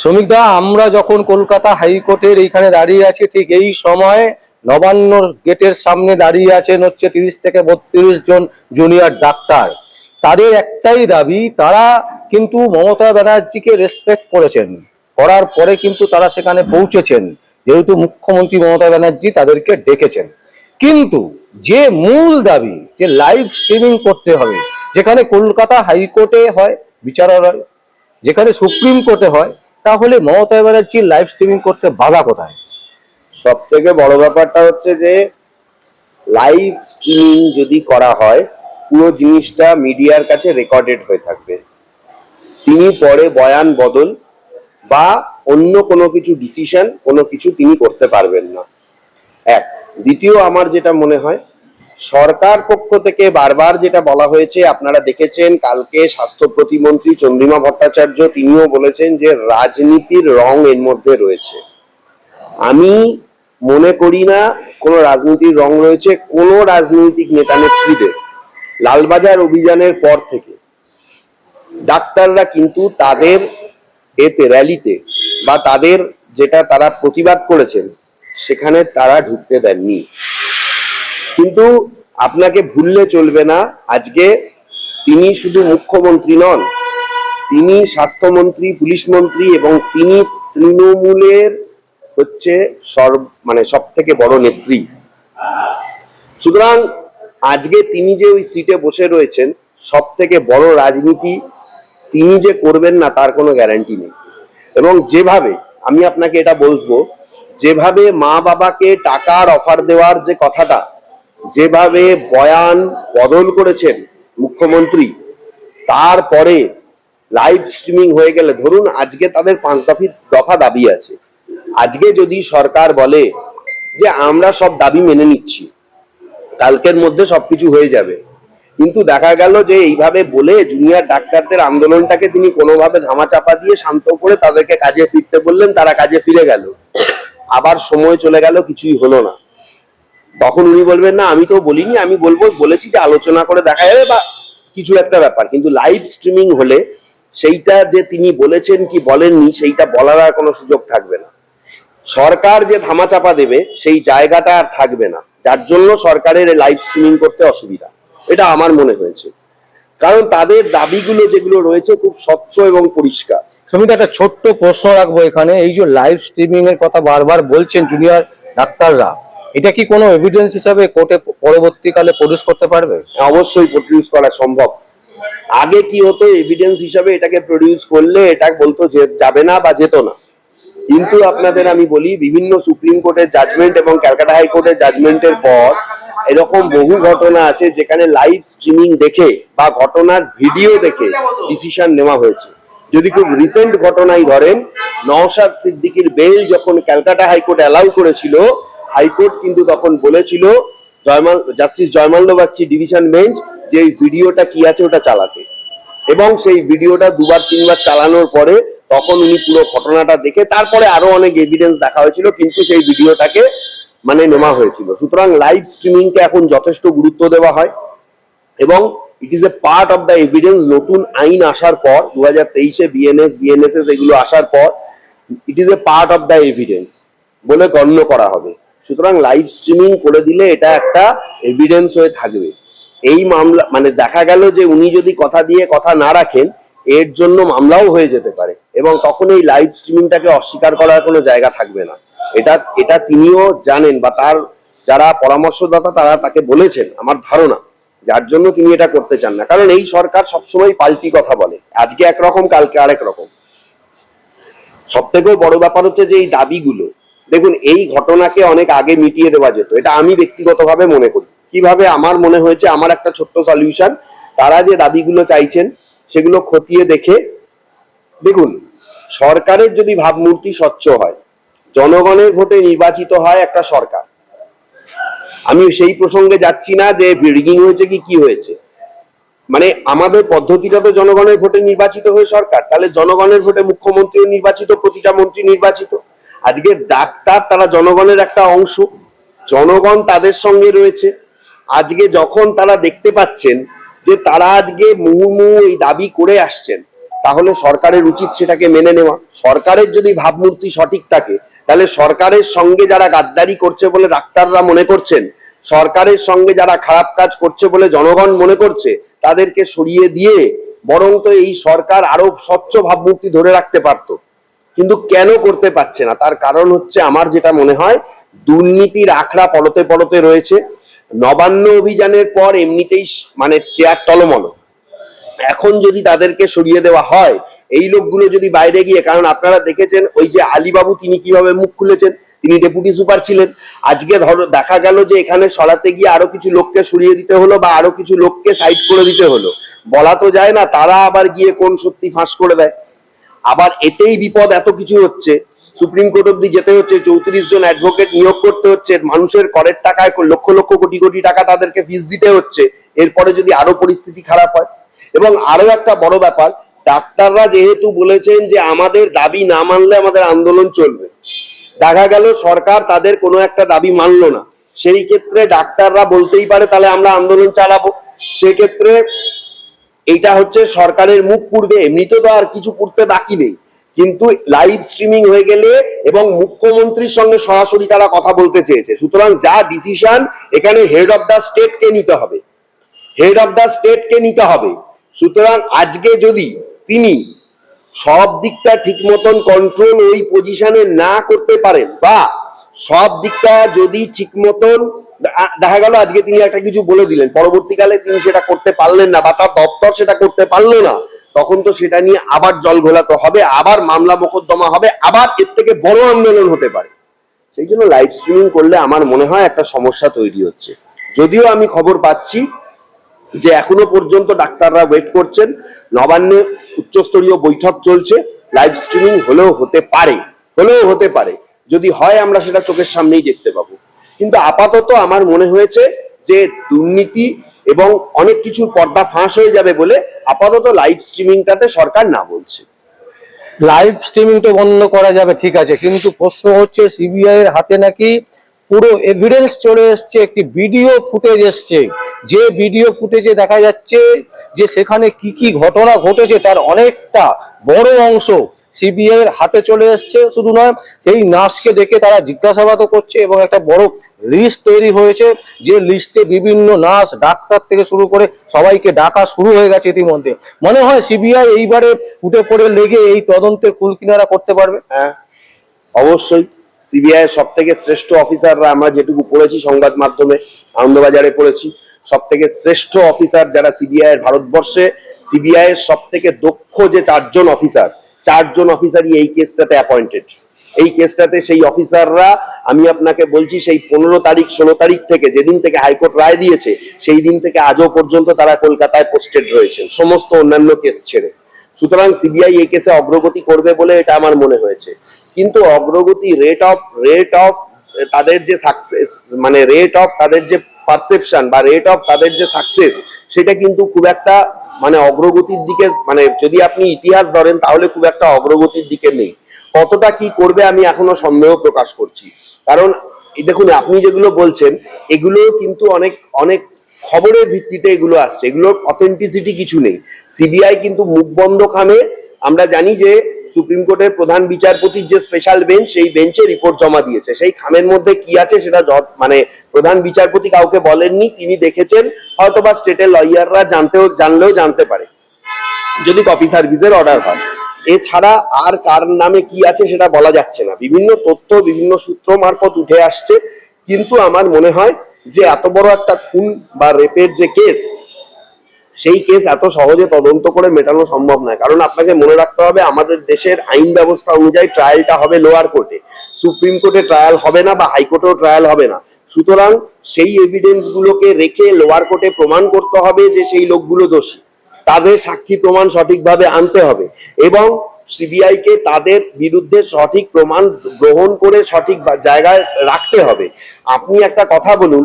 শ্রমিকদা, আমরা যখন কলকাতা হাইকোর্টের এইখানে দাঁড়িয়ে আছি, ঠিক এই সময় নবান্ন গেটের সামনে দাঁড়িয়ে আছেন হচ্ছে তিরিশ থেকে বত্রিশ জন জুনিয়র ডাক্তার। তাদের একটাই দাবি, তারা কিন্তু মমতা ব্যানার্জিকে রেসপেক্ট করেছেন। করার পরে কিন্তু তারা সেখানে পৌঁছেছেন। যেহেতু মুখ্যমন্ত্রী মমতা ব্যানার্জি তাদেরকে ডেকেছেন। কিন্তু যে মূল দাবি, যে লাইভ স্ট্রিমিং করতে হবে, যেখানে কলকাতা হাইকোর্টে হয়, বিচারালয়, যেখানে সুপ্রিম কোর্টে হয় তাহলে মমতা ব্যানার্জির লাইভ স্ট্রিমিং করতে বাধা কোথায়? সব থেকে বড় ব্যাপারটা হচ্ছে যে লাইভ স্ট্রিমিং যদি করা হয়, পুরো জিনিসটা মিডিয়ার কাছে রেকর্ডেড হয়ে থাকবে। তিনি পরে বয়ান বদল বা অন্য কোনো কিছু ডিসিশন কোনো কিছু তিনি করতে পারবেন না। এক। দ্বিতীয়, আমার যেটা মনে হয় সরকার পক্ষ থেকে বারবার যেটা বলা হয়েছে, আপনারা দেখেছেন, কালকে স্বাস্থ্য প্রতিমন্ত্রী চন্দ্রিমা ভট্টাচার্য তিনিও বলেছেন যে রাজনীতির রং এর মধ্যে রয়েছে। আমি মনে করি না কোনো রাজনীতির রং রয়েছে, কোনো রাজনৈতিক নেতা নেত্রীদের। লালবাজার অভিযানের পর থেকে ডাক্তাররা কিন্তু তাদের এতে র্যালিতে বা তাদের যেটা তারা প্রতিবাদ করেছেন, সেখানে তারা ঢুকতে দেননি। কিন্তু আপনাকে ভুললে চলবে না। আজকে তিনি শুধু মুখ্যমন্ত্রী নন, তিনি স্বাস্থ্যমন্ত্রী, পুলিশ মন্ত্রী এবং তিনি তৃণমূলের হচ্ছে সর্ব মানে সব থেকে বড় নেত্রী। সুতরাং আজকে তিনি যে ওই সিটে বসে রয়েছেন সব থেকে বড় রাজনীতি তিনি যে করবেন না, তার কোনো গ্যারান্টি নেই। এবং যেভাবে, আমি আপনাকে এটা বলব, যেভাবে মা বাবাকে টাকার অফার দেওয়ার যে কথাটা যেভাবে বয়ান বদল করেছেন মুখ্যমন্ত্রী তারপরে লাইভ স্ট্রিমিং হয়ে গেলে, ধরুন আজকে তাদের পাঁচ দফি দফা দাবি আছে। আজকে যদি সরকার বলে যে আমরা সব দাবি মেনে নিচ্ছি, কালকের মধ্যে সবকিছু হয়ে যাবে। কিন্তু দেখা গেল যে এইভাবে বলে জুনিয়র ডাক্তারদের আন্দোলনটাকে তিনি কোনোভাবে ধামাচাপা দিয়ে শান্ত করে তাদেরকে কাজে ফিরতে বললেন, তারা কাজে ফিরে গেল। আবার সময় চলে গেল, কিছুই হলো না। তখন উনি বলবেন, না, আমি তো বলিনি, আমি বলব, বলেছি যে আলোচনা করে দেখা যাবে বা কিছু একটা ব্যাপার। কিন্তু লাইভ স্ট্রিমিং হলে সেইটা যে তিনি বলেছেন কি বলেননি, সেইটা বলার আর কোনো সুযোগ থাকবে না। সরকার যে ধামাচাপা দেবে, সেই জায়গাটা আর থাকবে না। যার জন্য সরকারের লাইভ স্ট্রিমিং করতে অসুবিধা। এটা আমার মনে হয়েছে। কারণ তাদের দাবিগুলো যেগুলো রয়েছে খুব স্বচ্ছ এবং পরিষ্কার। শ্রমিক একটা ছোট্ট প্রশ্ন রাখব এখানে। এই যে লাইভ স্ট্রিমিং এর কথা বারবার বলছেন জুনিয়র ডাক্তাররা এটা কি কোনো এভিডেন্স হিসাবে কোর্টে পরবর্তীকালে প্রডিউস করতে পারবে? অবশ্যই প্রডিউস করা সম্ভব। আগে কি হতো এভিডেন্স হিসাবে এটাকে প্রডিউস করলে এটা বলতো যাবে না বা যেত না। কিন্তু আপনাদের আমি বলি, বিভিন্ন সুপ্রিম কোর্টের জাজমেন্ট এবং ক্যালকাটা হাইকোর্টের জাজমেন্টের পর এরকম বহু ঘটনা আছে যেখানে লাইভ স্ট্রিমিং দেখে বা ঘটনার ভিডিও দেখে ডিসিশন নেওয়া হয়েছে। যদি খুব রিসেন্ট ঘটনাই ধরেন, নওশাদ সিদ্দিকির বেল যখন ক্যালকাটা হাইকোর্ট অ্যালাউ করেছিল হাইকোর্ট কিন্তু তখন বলেছিল justice Joymalya Bagchi division bench যে ভিডিওটা কি আছে ওটা চালাতে। এবং সেই ভিডিওটা দুবার, তিনবার চালানোর পরে তখন উনি পুরো ঘটনাটা দেখে, তারপরে আরও অনেক এভিডেন্স দেখা হয়েছিল, কিন্তু সেই ভিডিওটাকে মানে নেওয়া হয়েছিল। সুতরাং লাইভ স্ট্রিমিংকে এখন যথেষ্ট গুরুত্ব দেওয়া হয় এবং it is a part of the evidence নতুন আইন আসার পর দু হাজার তেইশে বিএনএস বিএনএসএস এগুলো আসার পর it is a part of the evidence বলে গণ্য করা হবে। সুতরাং লাইভ স্ট্রিমিং করে দিলে এটা একটা এভিডেন্স হয়ে থাকবে। এই মামলা মানে দেখা গেল যে উনি যদি কথা দিয়ে কথা না রাখেন, এর জন্য মামলাও হয়ে যেতে পারে এবং তখন এই লাইভ স্ট্রিমিংটাকে অস্বীকার করার কোনো জায়গা থাকবে না। এটা এটা তিনিও জানেন বা তার যারা পরামর্শদাতা, তারা তাকে বলেছেন আমার ধারণা। যার জন্য তিনি এটা করতে চান না। কারণ এই সরকার সবসময় পাল্টি কথা বলে। আজকে একরকম, কালকে আরেক রকম। সব থেকেও বড় ব্যাপার হচ্ছে যে এই দাবিগুলো দেখুন, এই ঘটনাকে অনেক আগে মিটিয়ে দেওয়া যেত। এটা আমি ব্যক্তিগতভাবে মনে করি। কীভাবে আমার মনে হয়েছে, আমার একটা ছোট্ট সলিউশন তারা যে দাবিগুলো চাইছেন, সেগুলো খতিয়ে দেখে, দেখুন, সরকারের যদি ভাবমূর্তি স্বচ্ছ হয়, জনগণের ভোটে নির্বাচিত হয় একটা সরকার। আমি সেই প্রসঙ্গে যাচ্ছি না যে রিগিং হয়েছে কি কি হয়েছে। মানে আমাদের পদ্ধতিটা তো জনগণের ভোটে নির্বাচিত হয়ে সরকার। তাহলে জনগণের ভোটে মুখ্যমন্ত্রীও নির্বাচিত, প্রতিটা মন্ত্রী নির্বাচিত। আজকে ডাক্তার তারা জনগণের একটা অংশ। জনগণ তাদের সঙ্গে রয়েছে। আজকে যখন তারা দেখতে পাচ্ছেন যে তারা আজকে মুহুর্মুহু এই দাবি করে আসছেন, তাহলে সরকারের উচিত সেটাকে মেনে নেওয়া। সরকারের যদি ভাবমূর্তি সঠিক থাকে, তাহলে সরকারের সঙ্গে যারা গাদ্দারি করছে বলে ডাক্তাররা মনে করছেন, সরকারের সঙ্গে যারা খারাপ কাজ করছে বলে জনগণ মনে করছে, তাদেরকে সরিয়ে দিয়ে বরং তো এই সরকার আরও স্বচ্ছ ভাবমূর্তি ধরে রাখতে পারতো। কিন্তু কেন করতে পারছে না? তার কারণ হচ্ছে আমার যেটা মনে হয়, দুর্নীতির আখড়া পলতে পলতে রয়েছে। নবান্ন অভিযানের পর এমনিতেই মানে চেয়ার টলমল। এখন যদি তাদেরকে সরিয়ে দেওয়া হয়, এই লোকগুলো যদি বাইরে গিয়ে, কারণ আপনারা দেখেছেন, ওই যে আলীবাবু, তিনি কীভাবে মুখ খুলেছেন? তিনি ডেপুটি সুপার ছিলেন। আজকে ধরো, দেখা গেল যে এখানে সরাতে গিয়ে আরও কিছু লোককে সরিয়ে দিতে হলো বা আরও কিছু লোককে সাইড করে দিতে হলো। বলা তো যায় না, তারা আবার গিয়ে কোন সত্যি ফাঁস করে দেয়। আবার এতেই বিপদ এত কিছু হচ্ছে। সুপ্রিম কোর্ট অব্দি যেতে হচ্ছে, চৌত্রিশ জন অ্যাডভোকেট নিয়োগ করতে হচ্ছে, মানুষের করের টাকায় লক্ষ লক্ষ কোটি কোটি টাকা তাদেরকে ফিস দিতে হচ্ছে, এরপরে যদি আরও পরিস্থিতি খারাপ হয়। এবং আরও একটা বড় ব্যাপার, ডাক্তাররা যেহেতু বলেছেন যে আমাদের দাবি না মানলে আমাদের আন্দোলন চলবে। দেখা গেল সরকার তাদের কোনো একটা দাবি মানলো না। সেই ক্ষেত্রে ডাক্তাররা বলতেই পারে, তাহলে আমরা আন্দোলন চালাবো। সেক্ষেত্রে এটা হচ্ছে সরকারের মুখ পূর্বে এমনিতে তো আর কিছু করতে বাকি নেই। কিন্তু লাইভ স্ট্রিমিং হয়ে গেলে এবং মুখ্যমন্ত্রীর সঙ্গে সরাসরি তারা কথা বলতে চেয়েছে। সুতরাং যা ডিসিশন এখানে হেড অফ দ্য স্টেটকে নিতে হবে। হেড অফ দ্য স্টেটকে নিতে হবে। সুতরাং আজকে যদি তিনি সব দিকটা ঠিক মতন কন্ট্রোল ওই পজিশনে না করতে পারেন বা সব দিকটা যদি ঠিক মতন দেখা গেল আজকে তিনি একটা কিছু বলে দিলেন। পরবর্তীকালে তিনি সেটা করতে পারলেন না বা তার দপ্তর সেটা করতে পারল না। তখন তো সেটা নিয়ে আবার জল ঘোলাতে হবে, আবার মামলা মোকদ্দমা হবে, আবার এর থেকে বড় আন্দোলন হতে পারে। সেই জন্য লাইভ স্ট্রিমিং করলে আমার মনে হয় একটা সমস্যা তৈরি হচ্ছে। যদিও আমি খবর পাচ্ছি যে এখনও পর্যন্ত ডাক্তাররা ওয়েট করছেন, নবান্নে উচ্চস্তরীয় বৈঠক চলছে লাইভ স্ট্রিমিং হলেও হতে পারে, হলেও হতে পারে। যদি হয় আমরা সেটা চোখের সামনেই দেখতে পাবো। কিন্তু আপাতত আমার মনে হয়েছে যে দুর্নীতি এবং অনেক কিছুর পর্দা ফাঁস হয়ে যাবে বলে আপাতত লাইভ স্ট্রিমিংটাতে সরকার না বলছে। লাইভ স্ট্রিমিং তো বন্ধ করা যাবে, ঠিক আছে, কিন্তু প্রশ্ন হচ্ছে সিবিআই এর হাতে নাকি পুরো এভিডেন্স চলে এসছে, একটি ভিডিও ফুটেজ এসছে। যে ভিডিও ফুটেজে দেখা যাচ্ছে যে সেখানে কি কি ঘটনা ঘটেছে, তার অনেকটা বড় অংশ সিবিআই হাতে চলে এসছে। শুধু নয় সেই নার্সকে দেখে তারা জিজ্ঞাসাবাদও করছে এবং একটা বড় লিস্ট তৈরি হয়েছে, যে লিস্টে বিভিন্ন নার্স ডাক্তার থেকে শুরু করে সবাইকে ডাকা শুরু হয়ে গেছে ইতিমধ্যে। মনে হয় সিবিআই এইবারে উঠে পড়ে লেগে এই তদন্তের কুল কিনারা করতে পারবে? হ্যাঁ অবশ্যই। সিবিআই সব থেকে শ্রেষ্ঠ অফিসাররা আমরা যেটুকু পড়েছি সংবাদ মাধ্যমে, আনন্দবাজারে পড়েছি সব থেকে শ্রেষ্ঠ অফিসার যারা সিবিআই ভারতবর্ষে, সিবিআই সব থেকে দক্ষ যে চারজন অফিসার চারজন অফিসারই এই কেসটাতে অ্যাপয়েন্টেড এই কেসটাতে সেই অফিসাররা আমি আপনাকে বলছি, সেই পনেরো তারিখ, ষোলো তারিখ থেকে, যেদিন থেকে হাইকোর্ট রায় দিয়েছে, সেই দিন থেকে আজও পর্যন্ত তারা কলকাতায় পোস্টেড রয়েছেন, সমস্ত অন্যান্য কেস ছেড়ে। সুতরাং সিবিআই এই কেসে অগ্রগতি করবে বলে এটা আমার মনে হয়েছে। কিন্তু অগ্রগতি রেট অফ রেট অফ তাদের যে সাকসেস মানে রেট অফ তাদের যে পারসেপশন বা রেট অফ তাদের যে সাকসেস সেটা কিন্তু খুব একটা মানে অগ্রগতির দিকে মানে যদি আপনি ইতিহাস ধরেন, তাহলে খুব একটা অগ্রগতির দিকে নেই। কতটা কি করবে আমি এখনও সন্দেহ প্রকাশ করছি। কারণ দেখুন, আপনি যেগুলো বলছেন, এগুলো কিন্তু অনেক অনেক খবরের ভিত্তিতে এগুলো আসছে। এগুলোর অথেন্টিসিটি কিছু নেই। সিবিআই কিন্তু মুখ বন্ধ খামে। আমরা জানি যে সুপ্রিম কোর্টের প্রধান বিচারপতির যে স্পেশাল বেঞ্চ সেই বেঞ্চে রিপোর্ট জমা দিয়েছে। সেই খামের মধ্যে কি আছে সেটা মানে প্রধান বিচারপতি কাউকে বলেননি, তিনি দেখেছেন হয়তো বা স্টেটের লয়াররা জানতেও জানলেও জানতে পারে। যদি কপি সার্ভিসের অর্ডার হয়। এছাড়া আর কার নামে কি আছে সেটা বলা যাচ্ছে না। বিভিন্ন তথ্য, বিভিন্ন সূত্র মারফত উঠে আসছে। কিন্তু আমার মনে হয় যে এত বড় একটা খুন বা রেপের যে কেস সেই কেস এত সহজে তদন্ত করে মেটানো সম্ভব নয়। কারণ আপনাকে মনে রাখতে হবে, আমাদের দেশের আইন ব্যবস্থা অনুযায়ী ট্রায়ালটা হবে লোয়ার কোর্টে সুপ্রিম কোর্টে ট্রায়াল হবে না বা হাইকোর্টেও ট্রায়াল হবে না। সুতরাং সেই এভিডেন্স গুলোকে রেখে লোয়ার কোর্টে প্রমাণ করতে হবে যে সেই লোকগুলো দোষী। তাদের সাক্ষী প্রমাণ সঠিকভাবে আনতে হবে এবং সিবিআই কে তাদের বিরুদ্ধে সঠিক প্রমাণ গ্রহণ করে সঠিক জায়গায় রাখতে হবে। আপনি একটা কথা বলুন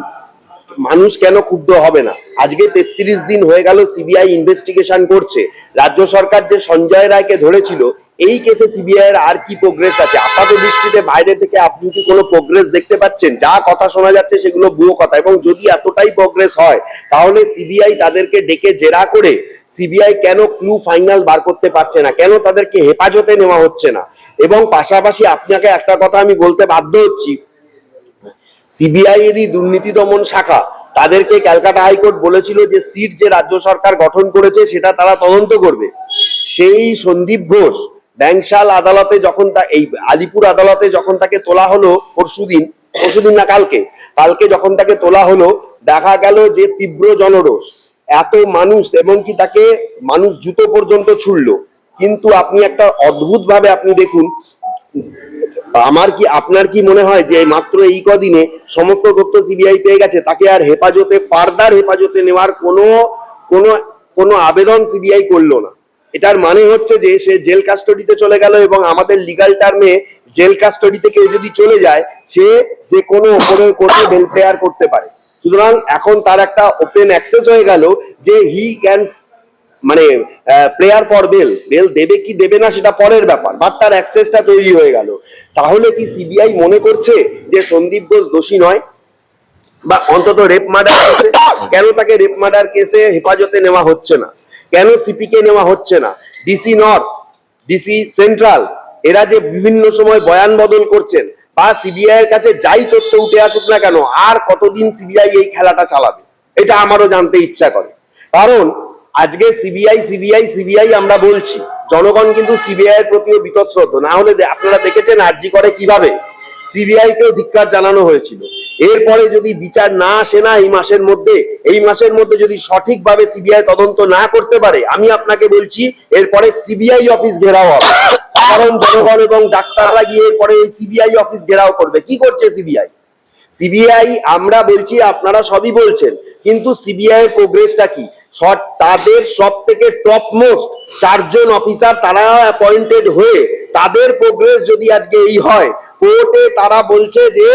মানুষ কেন ক্ষুব্ধ হবে না? আজকে তেত্রিশ দিন হয়ে গেল সিবিআই ইনভেস্টিগেশন করছে। রাজ্য সরকার যে সঞ্জয় রায়কে ধরেছিল, এই কেসে সিবিআই এর আর কি প্রোগ্রেস আছে? আপাত দৃষ্টিতে বাইরে থেকে আপনি কি কোনো প্রোগ্রেস দেখতে পাচ্ছেন? যা কথা শোনা যাচ্ছে সেগুলো ভুয়ো কথা। এবং যদি এতটাই প্রোগ্রেস হয়, তাহলে সিবিআই তাদেরকে ডেকে জেরা করে সিবিআই কেন ক্লু ফাইনাল বার করতে পারছে না? কেন তাদেরকে হেফাজতে নেওয়া হচ্ছে না? এবং পাশাপাশি আপনাকে একটা কথা আমি বলতে বাধ্য হচ্ছি সিবিআই এরই দুর্নীতি দমন শাখা। তাদেরকে ক্যালকাটা হাইকোর্ট বলেছিল যে সিট যে রাজ্য সরকার গঠন করেছে, সেটা তারা তদন্ত করবে। সেই সন্দীপ ঘোষ ব্যাংশাল আদালতে যখন তা এই আলিপুর আদালতে যখন তাকে তোলা হলো পরশুদিন পরশুদিন না কালকে কালকে যখন তাকে তোলা হলো, দেখা গেল যে তীব্র জনরোষ। এত মানুষ, এমনকি তাকে মানুষ জুতো পর্যন্ত ছুড়লো। কিন্তু আপনি একটা অদ্ভুত ভাবে আপনি দেখুন আমার কি, আপনার কি মনে হয় যে মাত্র এই কদিনে সমস্ত তথ্য সিবিআই পেয়ে গেছে, তাকে আর হেফাজতে, ফার্দার হেফাজতে নেওয়ার কোনো কোনো কোনো আবেদন সিবিআই করল না? এটার মানে হচ্ছে যে সে জেল কাস্টডিতে চলে গেল এবং আমাদের লিগাল টার্মে জেল কাস্টডিতে কেউ যদি চলে যায়, সে যে কোনো ওপরের কোর্টে বেল প্রেয়ার করতে পারে। সুতরাং এখন তার একটা ওপেন অ্যাক্সেস হয়ে গেল যে হি ক্যান মানে প্রেয়ার ফর বেল বেল দেবে কি দেবে না সেটা পরের ব্যাপার বাট তার অ্যাক্সেসটা তৈরি হয়ে গেল। তাহলে কি সিবিআই মনে করছে যে সন্দীপ ঘোষ দোষী নয়? বা অন্তত রেপ মার্ডার কেন তাকে রেপ মার্ডার কেসে হেফাজতে নেওয়া হচ্ছে না? কেন সিপি কে নেওয়া হচ্ছে না? ডিসি নর্থ ডিসি সেন্ট্রাল এরা যে বিভিন্ন সময় বয়ান বদল করছেন, বা সিবিআই এর কাছে যাই তথ্য উঠে আসুক না কেন, আর কতদিন সিবিআই এই খেলাটা চালাবে? এটা আমারও জানতে ইচ্ছা করে। কারণ আজকে সিবিআই সিবিআই সিবিআই আমরা বলছি জনগণ কিন্তু সিবিআই এর প্রতিও বিতশ্রদ্ধ না হলে আপনারা দেখেছেন আরজি করে কীভাবে সিবিআই কেও ধিক্কার জানানো হয়েছিল এরপরে যদি বিচার না আসে না এই মাসের মধ্যে এই মাসের মধ্যে যদি সঠিকভাবে সিবিআই তদন্ত না করতে পারে আমি আপনাকে বলছি এরপরে সিবিআই অফিস ঘেরাও হবে কারণ জনগণ এবং ডাক্তাররা গিয়ে এরপরে এই সিবিআই অফিস ঘেরাও করবে কি করছে সিবিআই সিবিআই আমরা বলছি আপনারা সবই বলছেন কিন্তু সিবিআই এর প্রোগ্রেসটা কি? তাদের সব থেকে টপ মোস্ট চারজন অফিসার তারা অ্যাপয়েন্টেড হয়ে তাদের প্রোগ্রেস যদি আজকে এই হয়, কোর্টে তারা বলছে যে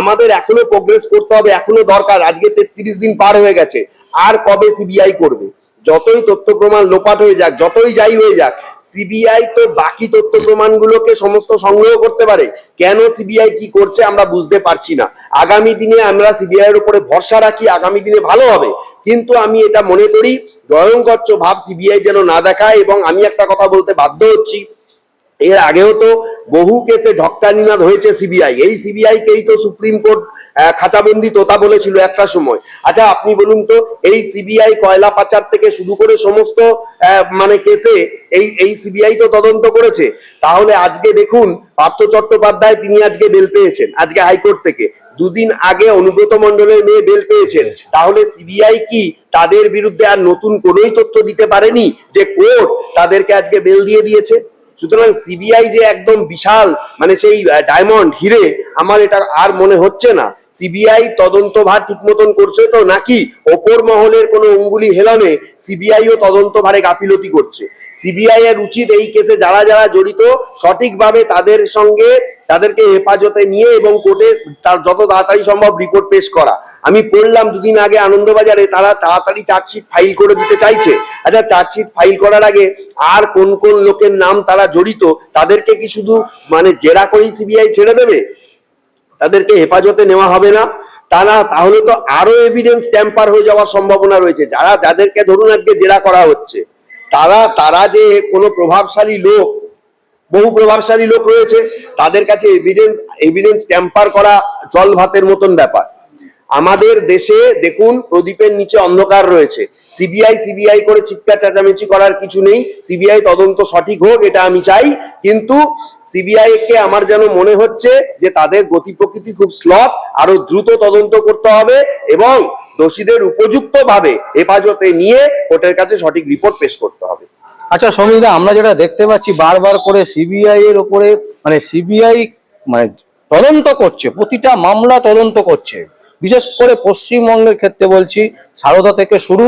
আমাদের এখনও প্রোগ্রেস করতে হবে, এখনও দরকার, আজকে তেত্রিশ দিন পার হয়ে গেছে, আর কবে সিবিআই করবে? যতই তথ্য প্রমাণ লোপাট হয়ে যাক, যতই যাই হয়ে যাক সিবিআই তো বাকি তথ্য প্রমাণগুলোকে সমস্ত সংগ্রহ করতে পারে। কেন সিবিআই কি করছে আমরা বুঝতে পারছি না। আগামী দিনে আমরা সিবিআই এর উপরে ভরসা রাখি, আগামী দিনে ভালো হবে। কিন্তু আমি এটা মনে করি, ভয়ঙ্কর ভাব সিবিআই যেন না দেখায় এবং আমি একটা কথা বলতে বাধ্য হচ্ছি। এর আগেও তো বহু কেসে ঢক্কানিনাদ হয়েছে সিবিআই। এই সিবিআই কেই তো সুপ্রিম কোর্ট খাঁচাবন্দি তোতা বলেছিল একটা সময়। আচ্ছা আপনি বলুন তো, এই সিবিআই কয়লা পাচার থেকে শুরু করে সমস্ত মানে কেসে এই এই সিবিআই তো তদন্ত করেছে। তাহলে আজকে দেখুন, পার্থ চট্টোপাধ্যায় তিনি আজকে বেল পেয়েছেন, আজকে হাইকোর্ট থেকে। দুদিন আগে অনুব্রত মন্ডলের মেয়ে বেল পেয়েছেন। তাহলে সিবিআই কি তাদের বিরুদ্ধে আর নতুন কোনোই তথ্য দিতে পারেনি যে কোর্ট তাদেরকে আজকে বেল দিয়ে দিয়েছে? সুতরাং সিবিআই যে একদম বিশাল মানে সেই ডায়মন্ড হিরে, আমার এটা আর মনে হচ্ছে না। সিবিআই তদন্ত ভার ঠিক মতন করছে তো নাকি ওপর মহলের কোনো অঙ্গুলি হেলনে সিবিআইও তদন্ত ভারে গাফিলতি করছে? সিবিআই এর উচিত এই কেসে যারা যারা জড়িত, সঠিকভাবে তাদের সঙ্গে তাদেরকে হেফাজতে নিয়ে এবং কোর্টে তার যত তাড়াতাড়ি সম্ভব রিপোর্ট পেশ করা। আমি পড়লাম দুদিন আগে আনন্দবাজারে, তারা তাড়াতাড়ি চার্জশিট ফাইল করে দিতে চাইছে। আচ্ছা চার্জশিট ফাইল করার আগে আর কোন কোন লোকের নাম তারা জড়িত, তাদেরকে কি শুধু মানে জেরা করেই সিবিআই ছেড়ে দেবে? তাদেরকে হেফাজতে নেওয়া হবে না। তারা, তাহলে তো আরও এভিডেন্স ট্যাম্পার হয়ে যাওয়ার সম্ভাবনা রয়েছে। যারা, যাদেরকে ধরুন আজকে জেরা করা হচ্ছে, তারা তারা যে কোনো প্রভাবশালী লোক বহু প্রভাবশালী লোক রয়েছে, তাদের কাছে এভিডেন্স এভিডেন্স ট্যাম্পার করা জল ভাতের মতন ব্যাপার। আমাদের দেশে দেখুন, প্রদীপের নিচে অন্ধকার রয়েছে। সিবিআই সিবিআই করে চিৎকার চেঁচামেচি করার কিছু নেই, সিবিআই তদন্ত সঠিক হোক, এটা আমি চাই। কিন্তু সিবিআই কে আমার যেন মনে হচ্ছে যে তাদের গতি প্রকৃতি খুব স্লথ আরও দ্রুত তদন্ত করতে হবে এবং দোষীদের উপযুক্ত ভাবে হেফাজতে নিয়ে কোর্টের কাছে সঠিক রিপোর্ট পেশ করতে হবে। আচ্ছা সমীরদা আমরা যেটা দেখতে পাচ্ছি বারবার করে সিবিআই এর উপরে মানে সিবিআই মানে তদন্ত করছে প্রতিটা মামলা তদন্ত করছে। বিশেষ করে পশ্চিমবঙ্গের ক্ষেত্রে বলছি সারদা থেকে শুরু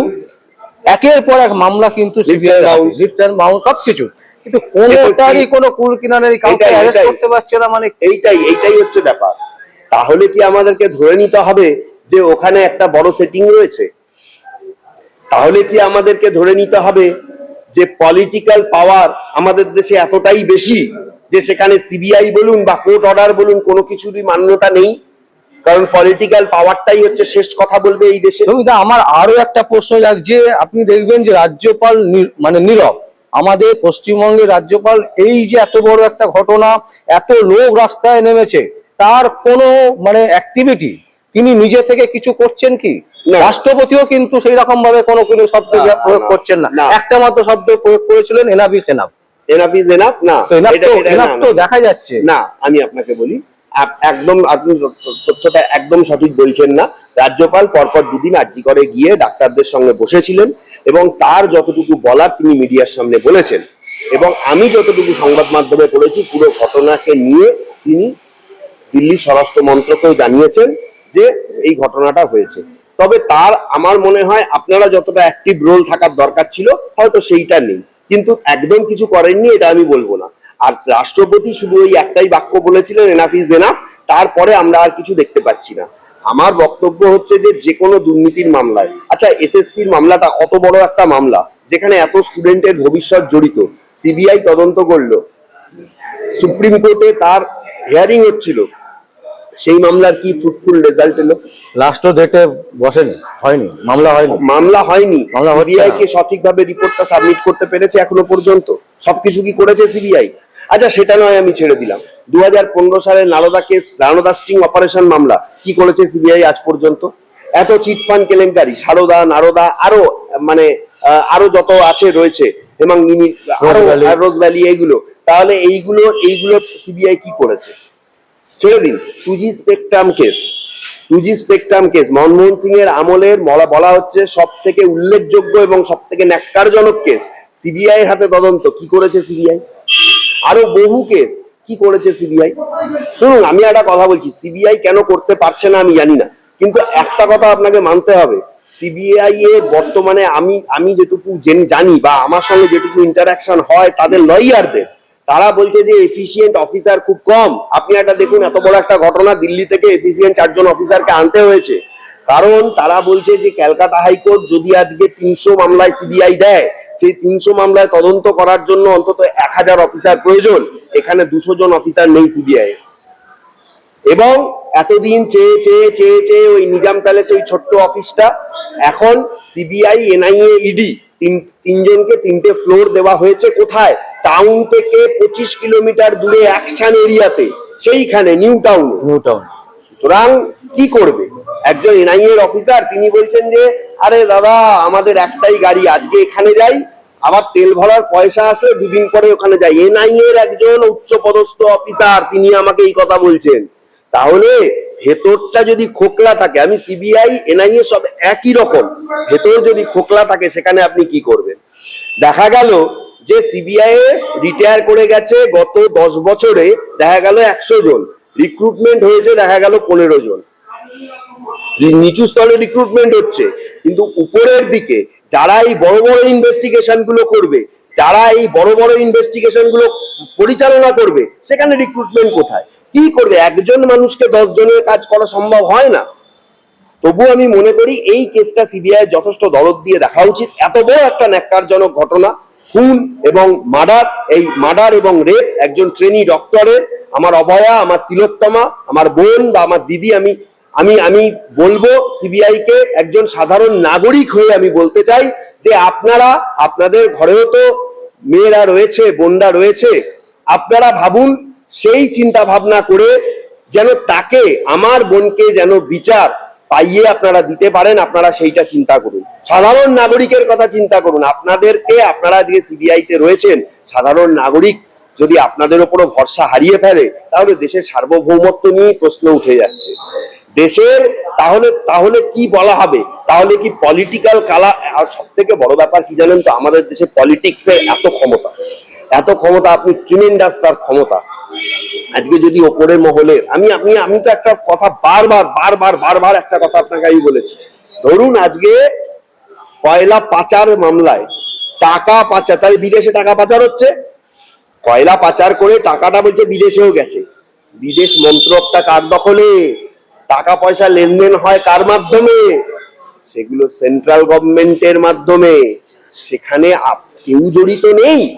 একের পর এক মামলা কিন্তু সিবিআই সবকিছু। কিন্তু কোনোটারই কোনো কুল কিনারের কাউকে এটাই, অ্যারেস্ট করতে পারছে না মানে এইটাই এইটাই হচ্ছে ব্যাপার। তাহলে কি আমাদেরকে ধরে নিতে হবে যে ওখানে একটা বড় সেটিং রয়েছে? তাহলে কি আমাদেরকে ধরে নিতে হবে যে পলিটিক্যাল পাওয়ার আমাদের দেশে এতটাই বেশি যে সেখানে সিবিআই বলুন বা কোর্ট অর্ডার বলুন, কোনো কিছুরই মান্যতা নেই। কারণ পলিটিক্যাল পাওয়ারটাই হচ্ছে শেষ কথা বলবে এই দেশে। আমার আরও একটা প্রশ্ন লাগছে আপনি দেখবেন যে রাজ্যপাল মানে নীরব। আমাদের পশ্চিমবঙ্গের রাজ্যপাল, এই যে এত বড় একটা ঘটনা, এত লোক রাস্তায় নেমেছে, তার কোনো মানে অ্যাক্টিভিটি তিনি নিজে থেকে কিছু করছেন কি? না। রাষ্ট্রপতিও কিন্তু সেই রকম ভাবে কোনো কোনো শব্দ প্রয়োগ করছেন না। একটা মাত্র শব্দ প্রয়োগ করেছিলেন এনাফি সেনাফ এনাফ ইজ এনাফ না তো। দেখা যাচ্ছে। না আমি আপনাকে বলি একদম আপনি তথ্যটা একদম সঠিক বলছেন না। রাজ্যপাল পরপর দুদিন আর্জি করে গিয়ে ডাক্তারদের সঙ্গে বসেছিলেন এবং তার যতটুকু বলার তিনি মিডিয়ার সামনে বলেছেন। এবং আমি যতটুকু সংবাদ মাধ্যমে পড়েছি পুরো ঘটনাকে নিয়ে তিনি দিল্লি স্বরাষ্ট্র মন্ত্রকেও জানিয়েছেন। যে এই ঘটনাটা হয়েছে। তবে তার আমার মনে হয় আপনারা যতটা অ্যাক্টিভ রোল থাকার দরকার ছিল, হয়তো সেইটা নেই। কিন্তু একদম কিছু করেননি, এটা আমি বলব না। আর রাষ্ট্রপতি শুধু ওই একটাই বাক্য বলেছিলেন এনাফ ইজ এনাফ তারপরে আমরা আর কিছু দেখতে পাচ্ছি না। আমার বক্তব্য হচ্ছে যে যে কোনো দুর্নীতির মামলায় আচ্ছা এসএসসির মামলাটা অত বড় একটা মামলা, যেখানে এত স্টুডেন্টের ভবিষ্যৎ জড়িত, সিবিআই তদন্ত করল, সুপ্রিম কোর্টে তার হিয়ারিং হচ্ছিল সেই মামলার কি ফ্রুটফুল রেজাল্ট এলো? লাস্টও ডেটে বসেনি হয়নি মামলা হয়নি। মামলা হয়নি। মামলা সিবিআই। কে সঠিকভাবে রিপোর্টটা সাবমিট করতে পেরেছে এখনও পর্যন্ত। সবকিছু কি করেছে সিবিআই আচ্ছা সেটা নয় আমি ছেড়ে দিলাম। দু সালে Narada case Narada sting operation মামলা কি করেছে সিবিআই আজ পর্যন্ত? এত চিটফান্ড কেলেঙ্কারি সারদা নারদা আরও মানে আরও যত আছে রয়েছে হেমাঙ্গিনী আরও রোজ ভ্যালি। এইগুলো। তাহলে এইগুলো এইগুলো সিবিআই কি করেছে? ছেড়ে দিন। Two G spectrum case two G spectrum case Manmohan Singh এর আমলের বলা হচ্ছে সব থেকে উল্লেখযোগ্য এবং সব থেকে ন্যাক্কারজনক কেস সিবিআই হাতে তদন্ত। কি করেছে সিবিআই আরও বহু কেস কি করেছে সিবিআই শুনুন, আমি একটা কথা বলছি সিবিআই কেন করতে পারছে না আমি জানি না। কিন্তু একটা কথা আপনাকে মানতে হবে সিবিআই এর বর্তমানে আমি আমি যেটুকু জানি বা আমার সঙ্গে যেটুকু ইন্টারাকশন হয় তাদের লয়ারদের তারা বলছে যে এফিসিয়েন্ট অফিসার খুব কম। আপনি একটা দেখুন, এত বড় একটা ঘটনা দিল্লি থেকে এফিসিয়েন্ট চারজন অফিসারকে আনতে হয়েছে। কারণ তারা বলছে যে ক্যালকাটা হাইকোর্ট যদি আজকে তিনশো মামলায় সিবিআই দেয়, সেই তিনশো মামলায় তদন্ত করার জন্য অন্তত এক হাজার অফিসার প্রয়োজন। এখানে দুশো জন অফিসার নেই সিবিআই এবং এতদিন চেয়ে চেয়ে চেয়ে চেয়ে ওই নিজাম প্যালেস ওই ছোট্ট অফিসটা এখন সিবিআই, এনআইএ, ইডি তিন তিনজনকে তিনটে ফ্লোর দেওয়া হয়েছে কোথায়? টাউন থেকে পঁচিশ কিলোমিটার দূরে অ্যাকশন এরিয়াতে সেইখানে নিউ টাউনে নিউ টাউন সুতরাং কি করবে? একজন এনআইএ এর অফিসার তিনি বলছেন যে আরে দাদা আমাদের একটাই গাড়ি আজকে এখানে যাই আবার তেল ভরার পয়সা আসলে দুদিন পরে ওখানে যাই। এনআইএ এর একজন উচ্চ পদস্থ অফিসার তিনি আমাকে এই কথা বলছেন। তাহলে ভেতরটা যদি খোকলা থাকে, আমি সিবিআই এনআইএ সব একই রকম। ভেতর যদি খোকলা থাকে, সেখানে আপনি কি করবেন? দেখা গেল যে সিবিআই রিটায়ার করে গেছে গত দশ বছরে, দেখা গেল একশো জন। রিক্রুটমেন্ট হয়েছে, দেখা গেল পনেরো জন। নিচু স্তরে রিক্রুটমেন্ট হচ্ছে। কিন্তু উপরের দিকে, যারা এই বড় বড় ইনভেস্টিগেশনগুলো করবে, যারা এই বড় বড় ইনভেস্টিগেশনগুলো পরিচালনা করবে, সেখানে রিক্রুটমেন্ট কোথায়? কি করবে? একজন মানুষকে দশ জনের কাজ করা সম্ভব হয় না। তবু আমি মনে করি এই কেসটা সিবিআই যথেষ্ট দরদ দিয়ে দেখা উচিত। এত বড় একটা ন্যাক্কারজনক ঘটনা, খুন এবং মার্ডার, এই মার্ডার এবং রেপ, একজন ট্রেনি ডক্টরের আমার অভয়া, আমার তিলোত্তমা, আমার বোন বা আমার দিদি, আমি আমি আমি বলব সিবিআই কে একজন সাধারণ নাগরিক হয়ে আমি বলতে চাই যে আপনারা, আপনাদের ঘরেও তো মেয়েরা রয়েছে, বোনরা রয়েছে, আপনারা ভাবুন সেই চিন্তা ভাবনা করে যেন তাকে, আমার বোনকে যেন বিচার পাইয়ে আপনারা দিতে পারেন, আপনারা সেইটা চিন্তা করুন। সাধারণ নাগরিকের কথা চিন্তা করুন। আপনাদেরকে, আপনারা আজকে সিবিআই তে রয়েছেন, সাধারণ নাগরিক যদি আপনাদের ওপরও ভরসা হারিয়ে ফেলে, তাহলে দেশের সার্বভৌমত্ব নিয়ে প্রশ্ন উঠে যাচ্ছে। দেশের, তাহলে তাহলে কি বলা হবে? তাহলে কি পলিটিক্যাল কালা, আর সব থেকে বড় ব্যাপার কি জানেন তো? আমাদের দেশে পলিটিক্সে এত ক্ষমতা। এত ক্ষমতা, আপনি ট্রিমেন্ডাস তার ক্ষমতা। আজকে যদি ওপরের মহলের আমি আমি আমি তো একটা কথা বারবার বারবার বারবার একটা কথা আপনাকে আমি বলেছি। ধরুন আজকে কয়লা পাচার মামলায় টাকা পাচার, তাহলে বিদেশে টাকা পাচার হচ্ছে? কয়লা পাচার করে টাকাটা বলছে বিদেশেও গেছে। বিদেশ মন্ত্রকটা কার দখলে? টাকা পয়সা লেনদেন হয় কার মাধ্যমে? সেগুলো সেন্ট্রাল গভর্নমেন্টের মাধ্যমে। সেখানে কেউ জড়িত নেই।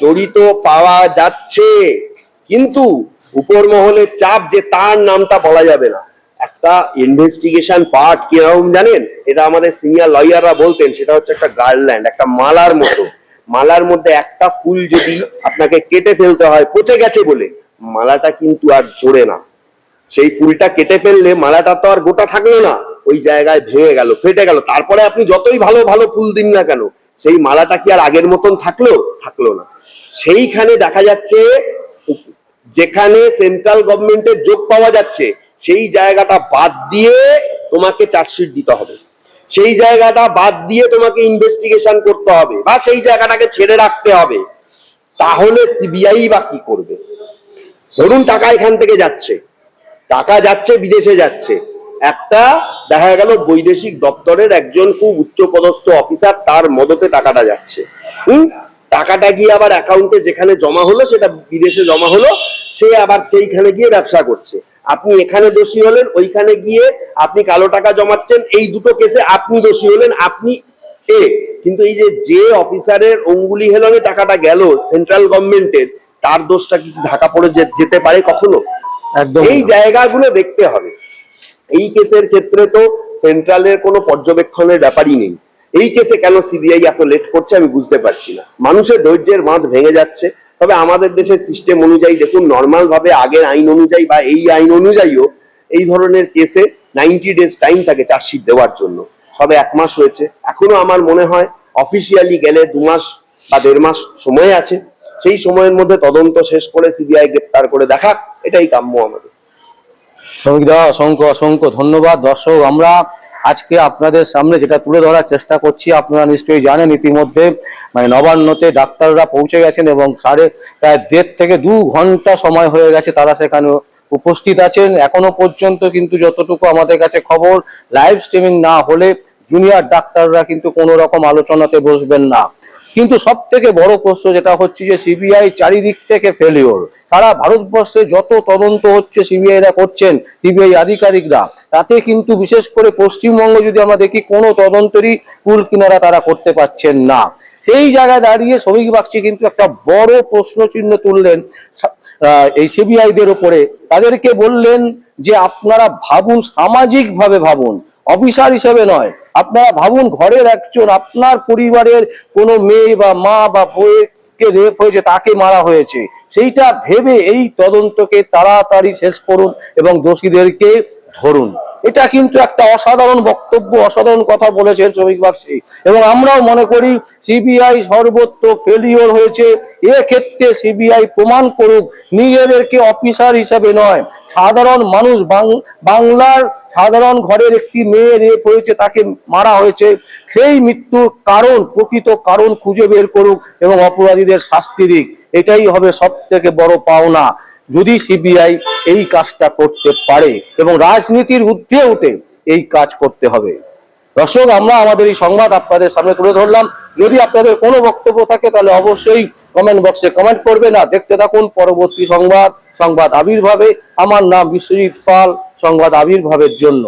জড়িত পাওয়া যাচ্ছে। কিন্তু উপর মহলের চাপ যে তার নামটা বলা যাবে না। একটা ইনভেস্টিগেশন পার্ট কীরকম জানেন? এটা আমাদের সিনিয়র লয়াররা বলতেন, সেটা হচ্ছে একটা গার্ল্যান্ড একটা মালার মতো। মালার মধ্যে একটা ফুল যদি আপনাকে কেটে ফেলতে হয়, পচে গেছে বলে, মালাটা কিন্তু আর জোরে না। সেই ফুলটা কেটে ফেললে মালাটা তো আর গোটা থাকল না। ওই জায়গায় ভেঙে গেল, ফেটে গেল। তারপরে আপনি যতই ভালো ভালো ফুল দিন না কেন, সেই মালাটা কি আর আগের মতন থাকল? থাকল না। সেইখানে দেখা যাচ্ছে যেখানে সেন্ট্রাল গভর্নমেন্টের যোগ পাওয়া যাচ্ছে, সেই জায়গাটা বাদ দিয়ে তোমাকে চার্জশিট দিতে হবে। সেই জায়গাটা বাদ দিয়ে তোমাকে ইনভেস্টিগেশন করতে হবে বা সেই জায়গাটাকে ছেড়ে রাখতে হবে। তাহলে সিবিআই বা কি করবে? ধরুন টাকা এখান থেকে যাচ্ছে। টাকা যাচ্ছে, বিদেশে যাচ্ছে। একটা দেখা গেল বৈদেশিক দপ্তরের একজন খুব উচ্চপদস্থ অফিসার তার মদতে টাকাটা যাচ্ছে। হুম? টাকাটা গিয়ে আবার অ্যাকাউন্টে যেখানে জমা হলো, সেটা বিদেশে জমা হলো সে আবার সেইখানে গিয়ে ব্যবসা করছে। আপনি এখানে দোষী হলেন ওইখানে গিয়ে আপনি কালো টাকা জমাচ্ছেন এই দুটো কেসে আপনি দোষী হলেন আপনি এ। কিন্তু এই যে যে অফিসারের অঙ্গুলি হেলনে টাকাটা গেল সেন্ট্রাল গভর্নমেন্টের তার দোষটা কি ঢাকা পড়ে যেতে পারে কখনো? একদম এই জায়গাগুলো দেখতে হবে। এই কেসের ক্ষেত্রে তো সেন্ট্রালের কোনো পর্যবেক্ষণের ব্যাপারই নেই। এই কেসে কেন সিবিআই এত লেট করছে আমি বুঝতে পারছি না। মানুষের ধৈর্যের বাঁধ ভেঙে যাচ্ছে। তবে আমাদের দেশের সিস্টেম অনুযায়ী দেখুন নর্মাল ভাবে আগের আইন অনুযায়ী বা এই আইন অনুযায়ীও এই ধরনের কেসে নাইনটি ডেজ টাইম থাকে চার্জশিট দেওয়ার জন্য। সবে এক মাস হয়েছে। এখনও আমার মনে হয় অফিসিয়ালি গেলে দু মাস বা দেড় মাস সময় আছে। সেই সময়ের মধ্যে তদন্ত শেষ করে সিবিআই গ্রেপ্তার করে দেখাক এটাই কাম্য আমাদের। শ্রমিকদা অসংখ্য অসংখ্য ধন্যবাদ। দর্শক, আমরা আজকে আপনাদের সামনে যেটা তুলে ধরার চেষ্টা করছি, আপনারা নিশ্চয়ই জানেন ইতিমধ্যে মানে নবান্নতে ডাক্তাররা পৌঁছে গেছেন এবং সাড়ে প্রায় দেড় থেকে দু ঘণ্টা সময় হয়ে গেছে তারা সেখানে উপস্থিত আছেন। এখনও পর্যন্ত কিন্তু যতটুকু আমাদের কাছে খবর, লাইভ স্ট্রিমিং না হলে জুনিয়র ডাক্তাররা কিন্তু কোনো রকম আলোচনাতে বসবেন না। কিন্তু সব থেকে বড় প্রশ্ন যেটা হচ্ছে যে সিবিআই চারিদিক থেকে ফেলিওর সারা ভারতবর্ষে যত তদন্ত হচ্ছে সিবিআইরা করছেন, সিবিআই আধিকারিকরা, তাতে কিন্তু বিশেষ করে পশ্চিমবঙ্গ যদি আমরা দেখি, কোনো তদন্তেরই কুল কিনারা তারা করতে পারছেন না। সেই জায়গায় দাঁড়িয়ে শ্রমিক বাগচি কিন্তু একটা বড় প্রশ্ন চিহ্ন তুললেন এই সিবিআইদের ওপরে তাদেরকে বললেন যে আপনারা ভাবুন, সামাজিকভাবে ভাবুন। অফিসার হিসেবে নয়। আপনারা ভাবুন, ঘরের একজন, আপনার পরিবারের কোনো মেয়ে বা মা বা বউকে রেপ হয়েছে, তাকে মারা হয়েছে। সেইটা ভেবে এই তদন্তকে তাড়াতাড়ি শেষ করুন এবং দোষীদেরকে ধরুন। এটা কিন্তু একটা অসাধারণ বক্তব্য, অসাধারণ কথা বলেছেন শ্রমিক বাগচি। এবং আমরাও মনে করি, সিবিআই সর্বত্র ফেলিওর হয়েছে। এক্ষেত্রে সিবিআই প্রমাণ করুক, নিজেদেরকে অফিসার হিসাবে নয়, সাধারণ মানুষ বাংলার সাধারণ ঘরের একটি মেয়ে রেপ হয়েছে, তাকে মারা হয়েছে। সেই মৃত্যুর কারণ, প্রকৃত কারণ খুঁজে বের করুক এবং অপরাধীদের শাস্তি দিক। এটাই হবে সব থেকে বড় পাওনা। যদি সিবিআই এই কাজটা করতে পারে এবং রাজনীতির ঊর্ধ্বে উঠে এই কাজ করতে হবে। দর্শক, আমরা আমাদের এই সংবাদ আপনাদের সামনে তুলে ধরলাম। যদি আপনাদের কোনো বক্তব্য থাকে, তাহলে অবশ্যই কমেন্ট বক্সে কমেন্ট করবে না দেখতে থাকুন পরবর্তী সংবাদ সংবাদ আবির্ভাবে। আমার নাম বিশ্বজিৎ পাল, সংবাদ আবির্ভাবের জন্য।